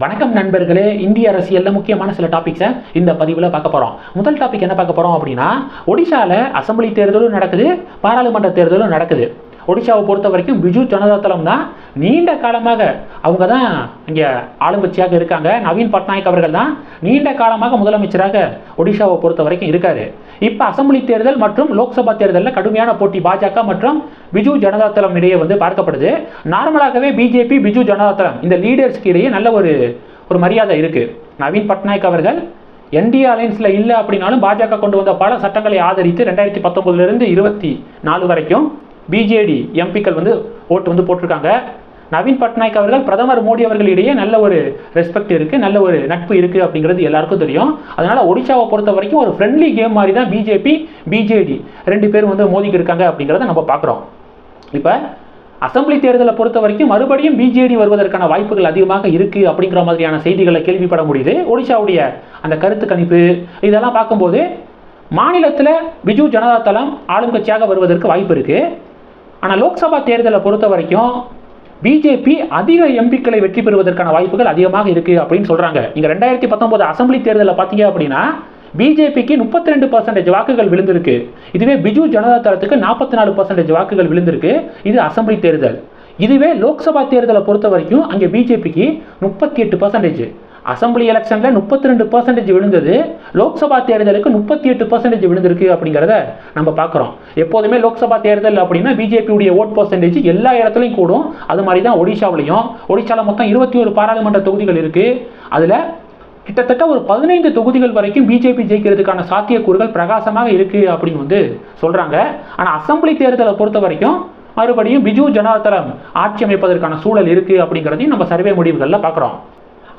வணக்கம் நண்பர்களே இந்திய அரசியலில் முக்கியமான சில டாபிக்ஸை இந்த பதிவில் பார்க்க போகிறோம் முதல் டாபிக் என்ன பார்க்க போகிறோம் அப்படின்னா ஒடிசாவில் அசம்பிளி தேர்தலும் நடக்குது பாராளுமன்ற தேர்தலும் நடக்குது. ஒடிஷாவை பொறுத்த வரைக்கும் பிஜு ஜனதா தளம் தான் நீண்ட காலமாக அவங்க தான் இங்கே ஆளுங்கட்சியாக இருக்காங்க. நவீன் பட்நாயக் அவர்கள் தான் நீண்ட காலமாக முதலமைச்சராக ஒடிஷாவை பொறுத்த வரைக்கும் இருக்காரு. இப்போ அசம்பிளி தேர்தல் மற்றும் லோக்சபா தேர்தலில் கடுமையான போட்டி பாஜக மற்றும் பிஜு ஜனதா தளம் இடையே வந்து பார்க்கப்படுது. நார்மலாகவே பிஜேபி பிஜு ஜனதா தளம் இந்த லீடர்ஸ்க்கு இடையே நல்ல ஒரு ஒரு மரியாதை இருக்குது நவீன் பட்நாயக் அவர்கள் என்டிஏ அலையன்ஸில் இல்லை அப்படின்னாலும் பாஜக கொண்டு வந்த பல சட்டங்களை ஆதரித்து ரெண்டாயிரத்தி பத்தொன்பதுலேருந்து இருபத்தி நாலு வரைக்கும் பிஜேடி எம்பிக்கள் வந்து ஓட்டு வந்து போட்டிருக்காங்க. நவீன் பட்நாயக் அவர்கள் பிரதமர் மோடி அவர்களிடையே நல்ல ஒரு ரெஸ்பெக்ட் இருக்குது நல்ல ஒரு நட்பு இருக்குது அப்படிங்கிறது எல்லாருக்கும் தெரியும். அதனால் ஒடிஷாவை பொறுத்த வரைக்கும் ஒரு ஃப்ரெண்ட்லி கேம் மாதிரி தான் பிஜேபி பிஜேடி ரெண்டு பேரும் வந்து மோதிக்கு இருக்காங்க அப்படிங்கிறத நம்ம பார்க்குறோம். இப்போ அசம்பிளி தேர்தலை பொறுத்த வரைக்கும் மறுபடியும் பிஜேடி வருவதற்கான வாய்ப்புகள் அதிகமாக இருக்குது அப்படிங்கிற மாதிரியான செய்திகளை கேள்விப்பட முடியுது. ஒடிஷாவுடைய அந்த கருத்து கணிப்பு இதெல்லாம் பார்க்கும்போது மாநிலத்தில் பிஜு ஜனதா தளம் ஆளுங்கட்சியாக வருவதற்கு வாய்ப்பு இருக்குது ஆனால் லோக்சபா தேர்தலை பொறுத்த வரைக்கும் பிஜேபி அதிக எம்பிக்களை வெற்றி பெறுவதற்கான வாய்ப்புகள் அதிகமாக இருக்குது அப்படின்னு சொல்கிறாங்க இங்கே ரெண்டாயிரத்தி பத்தொம்போது அசம்பிளி தேர்தலில் பார்த்தீங்க அப்படின்னா பிஜேபிக்கு முப்பத்தி ரெண்டு பர்சன்டேஜ் வாக்குகள் விழுந்திருக்கு. இதுவே பிஜு ஜனதா தளத்துக்கு நாற்பத்தி நாலு பர்சன்டேஜ் வாக்குகள் விழுந்திருக்கு. இது அசம்பிளி தேர்தல். இதுவே லோக்சபா தேர்தலை பொறுத்த வரைக்கும் அங்கே பிஜேபிக்கு முப்பத்தி எட்டு பர்சன்டேஜ் அசம்பிளி எலெக்ஷனில் முப்பத்தி ரெண்டு பர்சன்டேஜ் விழுந்தது. லோக்சபா தேர்தலுக்கு முப்பத்தி எட்டு பர்சன்டேஜ் விழுந்திருக்கு அப்படிங்கிறத நம்ம பார்க்குறோம். எப்போதுமே லோக்சபா தேர்தல் அப்படின்னா பிஜேபியுடைய ஓட் பர்சன்டேஜ் எல்லா இடத்துலையும் கூடும். அது மாதிரி தான் ஒடிஷாவிலையும். ஒடிஷாவில் மொத்தம் இருபத்தி ஒரு பாராளுமன்ற தொகுதிகள் இருக்குது அதில் கிட்டத்தட்ட ஒரு பதினைந்து தொகுதிகள் வரைக்கும் பிஜேபி ஜெயிக்கிறதுக்கான சாத்தியக்கூறுகள் பிரகாசமாக இருக்குது அப்படின்னு வந்து சொல்கிறாங்க ஆனால் அசம்பிளி தேர்தலை பொறுத்த வரைக்கும் மறுபடியும் பிஜு ஜனதாதளம் ஆட்சி அமைப்பதற்கான சூழல் இருக்குது அப்படிங்கிறதையும் நம்ம சர்வே முடிவுகளில் பார்க்குறோம்.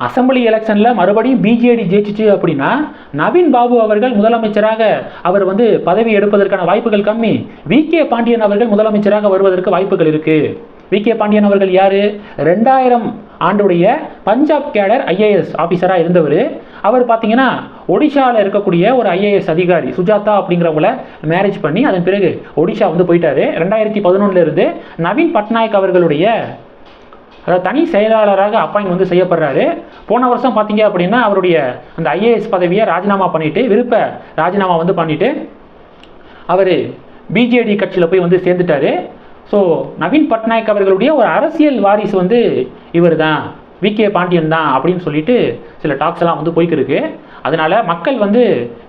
அசம்பிளி எலெக்ஷனில் மறுபடியும் பிஜேடி ஜெயிச்சிச்சு அப்படின்னா நவீன் பாபு அவர்கள் முதலமைச்சராக அவர் வந்து பதவி எடுப்பதற்கான வாய்ப்புகள் கம்மி. வி கே பாண்டியன் அவர்கள் முதலமைச்சராக வருவதற்கு வாய்ப்புகள் இருக்குது வி கே பாண்டியன் அவர்கள் யார்? ரெண்டாயிரம் ஆண்டுடைய பஞ்சாப் கேடர் ஐஏஎஸ் ஆஃபீஸராக இருந்தவர். அவர் பார்த்தீங்கன்னா ஒடிஷாவில் இருக்கக்கூடிய ஒரு ஐஏஎஸ் அதிகாரி சுஜாதா அப்படிங்கிறவங்கள மேரேஜ் பண்ணி அதன் பிறகு ஒடிஷா வந்து போயிட்டார். ரெண்டாயிரத்தி பதினொன்னுலேருந்து நவீன் பட்நாயக் அவர்களுடைய அதாவது தனி செயலாளராக அப்பாயின் வந்து செய்யப்படுறாரு. போன வருஷம் பார்த்தீங்க அப்படின்னா அவருடைய அந்த ஐஏஎஸ் பதவியை ராஜினாமா பண்ணிவிட்டு விருப்ப ராஜினாமா வந்து பண்ணிவிட்டு அவர் பிஜேடி கட்சியில் போய் வந்து சேர்ந்துட்டார். ஸோ நவீன் பட்நாயக் அவர்களுடைய ஒரு அரசியல் வாரிசு வந்து இவர் தான் வி கே பாண்டியன் தான் அப்படின்னு சொல்லிட்டு சில டாக்ஸ் எல்லாம் வந்து போய்க்கு இருக்கு. அதனால மக்கள் வந்து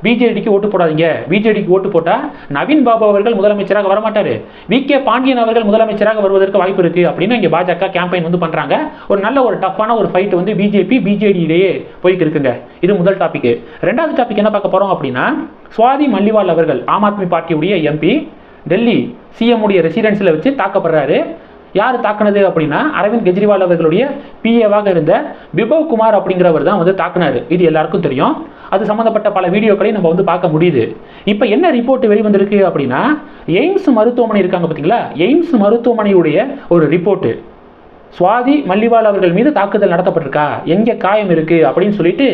பிஜேடிக்கு ஓட்டு போடாதீங்க. பிஜேடிக்கு ஓட்டு போட்டால் நவீன் பாபு அவர்கள் முதலமைச்சராக வரமாட்டார். வி கே பாண்டியன் அவர்கள் முதலமைச்சராக வருவதற்கு வாய்ப்பு இருக்குது அப்படின்னு இங்கே பாஜக கேம்பெயின் வந்து பண்ணுறாங்க ஒரு நல்ல ஒரு டஃப்பான ஒரு ஃபைட் வந்து பிஜேபி பிஜேடியிலேயே போய்க்கு இருக்குங்க. இது முதல் டாபிக் ரெண்டாவது டாபிக் என்ன பார்க்க போகிறோம் அப்படின்னா சுவாதி மல்லிவால் அவர்கள் ஆம் ஆத்மி பார்ட்டியுடைய எம்பி டெல்லி சிஎம் உடைய ரெசிடென்ஸில் வச்சு தாக்கப்படுறாரு. யார் தாக்குனது அப்படின்னா அரவிந்த் கெஜ்ரிவால் அவர்களுடைய பிஏவாக இருந்த பிபவ் குமார் அப்படிங்கிறவர் தான் வந்து தாக்குனாரு. இது எல்லாருக்கும் தெரியும். அது சம்மந்தப்பட்ட பல வீடியோக்களை நம்ம வந்து பார்க்க முடியுது. இப்போ என்ன ரிப்போர்ட் வெளிவந்திருக்கு அப்படின்னா எய்ம்ஸ் மருத்துவமனை இருக்காங்க பார்த்தீங்களா எய்ம்ஸ் மருத்துவமனையுடைய ஒரு ரிப்போர்ட்டு சுவாதி மல்லிவால் அவர்கள் மீது தாக்குதல் நடத்தப்பட்டிருக்கா? எங்கே காயம் இருக்குது அப்படின்னு சொல்லிட்டு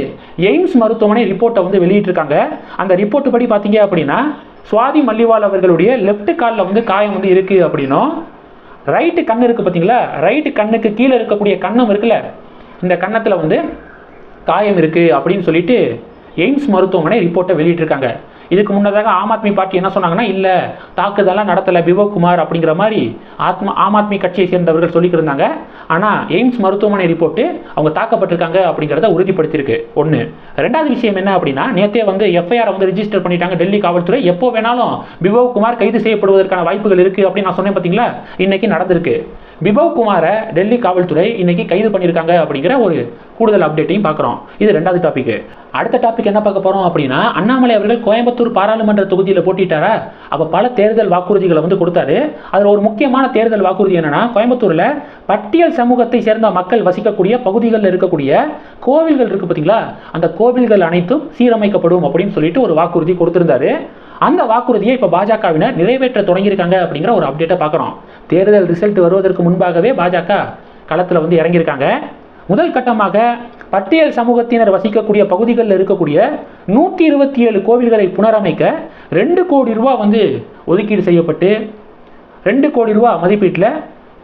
எய்ம்ஸ் மருத்துவமனை ரிப்போர்ட்டை வந்து வெளியிட்டிருக்காங்க. அந்த ரிப்போர்ட் படி பார்த்தீங்க அப்படின்னா சுவாதி மல்லிவால் அவர்களுடைய லெஃப்ட் காலில் வந்து காயம் வந்து இருக்குது அப்படின்னும் ரைட்டு கண் இருக்குது பார்த்தீங்களா? ரைட்டு கண்ணுக்கு கீழே இருக்கக்கூடிய கண்ணம் இருக்குல்ல? இந்த கன்னத்தில் வந்து காயம் இருக்குது அப்படின்னு சொல்லிட்டு எய்ம்ஸ் மருத்துவமனை ரிப்போர்ட்டை வெளியிட்டிருக்காங்க. இதுக்கு முன்னதாக ஆம் ஆத்மி பார்ட்டி என்ன சொன்னாங்கன்னா இல்லை தாக்குதலாம் நடத்தலை பிபவ் குமார் அப்படிங்கிற மாதிரி ஆத்மா ஆம் ஆத்மி கட்சியை சேர்ந்தவர்கள் சொல்லிக்கிருந்தாங்க ஆனால் எய்ம்ஸ் மருத்துவமனை ரிப்போர்ட்டு அவங்க தாக்கப்பட்டிருக்காங்க அப்படிங்கிறத உறுதிப்படுத்தியிருக்கு. ஒன்று ரெண்டாவது விஷயம் என்ன அப்படின்னா நேற்றே வந்து எஃப்ஐஆர் வந்து ரிஜிஸ்டர் பண்ணிட்டாங்க டெல்லி காவல்துறை. எப்போ வேணாலும் பிபோக்குமார் கைது செய்யப்படுவதற்கான வாய்ப்புகள் இருக்குது அப்படின்னு நான் சொன்னேன் பார்த்தீங்களா இன்னைக்கு நடந்திருக்கு. பிபவ் குமாரை டெல்லி காவல்துறை இன்னைக்கு கைது பண்ணியிருக்காங்க அப்படிங்கிற ஒரு கூடுதல் அப்டேட்டையும் பார்க்குறோம். இது ரெண்டாவது டாபிக் அடுத்த டாபிக் என்ன பார்க்க போகிறோம் அப்படின்னா அண்ணாமலை அவர்கள் கோயம்புத்தூர் பாராளுமன்ற தொகுதியில் போட்டிட்டாரா? அப்போ பல தேர்தல் வாக்குறுதிகளை வந்து கொடுத்தாரு. அதில் ஒரு முக்கியமான தேர்தல் வாக்குறுதி என்னன்னா கோயம்புத்தூரில் பட்டியல் சமூகத்தை சேர்ந்த மக்கள் வசிக்கக்கூடிய பகுதிகளில் இருக்கக்கூடிய கோவில்கள் இருக்கு பார்த்தீங்களா அந்த கோவில்கள் அனைத்தும் சீரமைக்கப்படும் அப்படின்னு சொல்லிட்டு ஒரு வாக்குறுதி கொடுத்திருந்தாரு. அந்த வாக்குறுதியை இப்போ பாஜகவினர் நிறைவேற்ற தொடங்கியிருக்காங்க அப்படிங்கிற ஒரு அப்டேட்டை பார்க்குறோம். தேர்தல் ரிசல்ட் வருவதற்கு முன்பாகவே பாஜக களத்தில் வந்து இறங்கியிருக்காங்க. முதல் கட்டமாக பட்டியல் சமூகத்தினர் வசிக்கக்கூடிய பகுதிகளில் இருக்கக்கூடிய நூற்றி இருபத்தி ஏழு கோவில்களை புனரமைக்க ரெண்டு கோடி ரூபா வந்து ஒதுக்கீடு செய்யப்பட்டு ரெண்டு கோடி ரூபா மதிப்பீட்டில்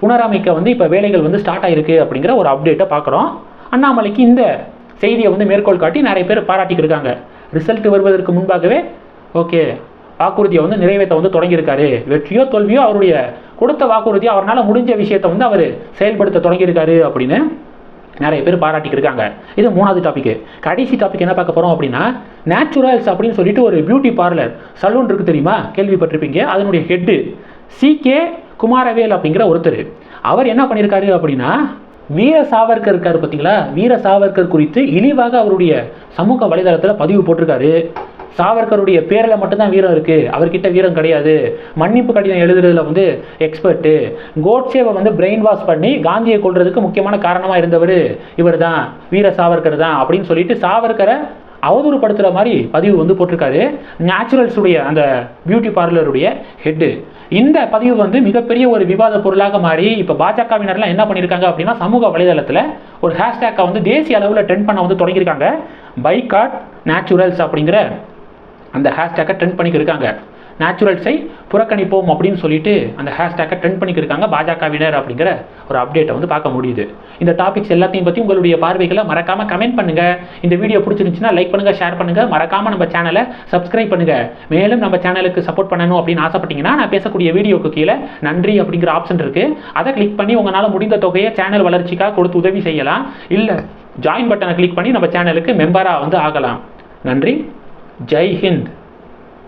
புனரமைக்க வந்து இப்போ வேலைகள் வந்து ஸ்டார்ட் ஆகிருக்கு அப்படிங்கிற ஒரு அப்டேட்டை பார்க்குறோம். அண்ணாமலைக்கு இந்த செய்தியை வந்து மேற்கோள் காட்டி நிறைய பேர் பாராட்டிக்கிருக்காங்க ரிசல்ட் வருவதற்கு முன்பாகவே ஓகே வாக்குறுதியை வந்து நிறைவேற்ற வந்து தொடங்கியிருக்காரு. வெற்றியோ தோல்வியோ அவருடைய கொடுத்த வாக்குறுதியோ அவரால் முடிஞ்ச விஷயத்தை வந்து அவர் செயல்படுத்த தொடங்கியிருக்காரு அப்படின்னு நிறைய பேர் பாராட்டிக்கிருக்காங்க. இது மூணாவது டாபிக் கடைசி டாபிக் என்ன பார்க்க போகிறோம் அப்படின்னா நேச்சுரல்ஸ் அப்படின்னு சொல்லிட்டு ஒரு பியூட்டி பார்லர் சலூன் இருக்கு தெரியுமா? கேள்விப்பட்டிருப்பீங்க. அதனுடைய ஹெட்டு சி கே குமாரவேல் அப்படிங்கிற ஒருத்தர். அவர் என்ன பண்ணியிருக்காரு அப்படின்னா வீர சாவர்கர் இருக்காரு பார்த்தீங்களா வீர சாவர்கர் குறித்து இழிவாக அவருடைய சமூக வலைதளத்தில் பதிவு போட்டிருக்காரு. சாவர்கருடைய பேரில் மட்டும்தான் வீரம் இருக்குது அவர்கிட்ட வீரம் கிடையாது. மன்னிப்பு கடிதம் எழுதுறதுல வந்து எக்ஸ்பர்ட்டு கோட்சேவை வந்து பிரெயின் வாஷ் பண்ணி காந்தியை கொள்றதுக்கு முக்கியமான காரணமாக இருந்தவர் இவர் தான் வீர சாவர்கர் தான் அப்படின்னு சொல்லிட்டு சாவர்கரை அவதூறுப்படுத்துகிற மாதிரி பதிவு வந்து போட்டிருக்காரு. நேச்சுரல்ஸுடைய அந்த பியூட்டி பார்லருடைய ஹெட்டு இந்த பதிவு வந்து மிகப்பெரிய ஒரு விவாத பொருளாக மாறி இப்போ பாஜகவினர்லாம் என்ன பண்ணியிருக்காங்க அப்படின்னா சமூக வலைதளத்தில் ஒரு ஹேஷ்டேக்கை வந்து தேசிய அளவில் ட்ரெண்ட் பண்ண வந்து தொடங்கியிருக்காங்க. பைக்காட் நேச்சுரல்ஸ் அப்படிங்கிற அந்த ஹேஷ்டேக்கை ட்ரெண்ட் பண்ணிக்கிருக்காங்க. நேச்சுரல்ஸை புறக்கணிப்போம் அப்படின்னு சொல்லிட்டு அந்த ஹேஷ்டேக்கை ட்ரெண்ட் பண்ணிக்கிருக்காங்க பாஜகவினர் அப்படிங்கிற ஒரு அப்டேட்டை வந்து பார்க்க முடியுது. இந்த டாபிக்ஸ் எல்லாத்தையும் பற்றி உங்களுடைய பார்வைகளை மறக்காமல் கமெண்ட் பண்ணுங்கள் இந்த வீடியோ பிடிச்சிருந்துச்சுன்னா லைக் பண்ணுங்கள் ஷேர் பண்ணுங்கள் மறக்காமல் நம்ம சேனலை சப்ஸ்கிரைப் பண்ணுங்கள் மேலும் நம்ம சேனலுக்கு சப்போர்ட் பண்ணணும் அப்படின்னு ஆசைப்பட்டீங்கன்னா நான் பேசக்கூடிய வீடியோக்கு கீழே நன்றி அப்படிங்கிற ஆப்ஷன் இருக்குது அதை கிளிக் பண்ணி உங்களால் முடிந்த தொகையை சேனல் வளர்ச்சிக்காக கொடுத்து உதவி செய்யலாம். இல்லை ஜாயின் பட்டனை கிளிக் பண்ணி நம்ம சேனலுக்கு மெம்பராக வந்து ஆகலாம். நன்றி. Jai Hind.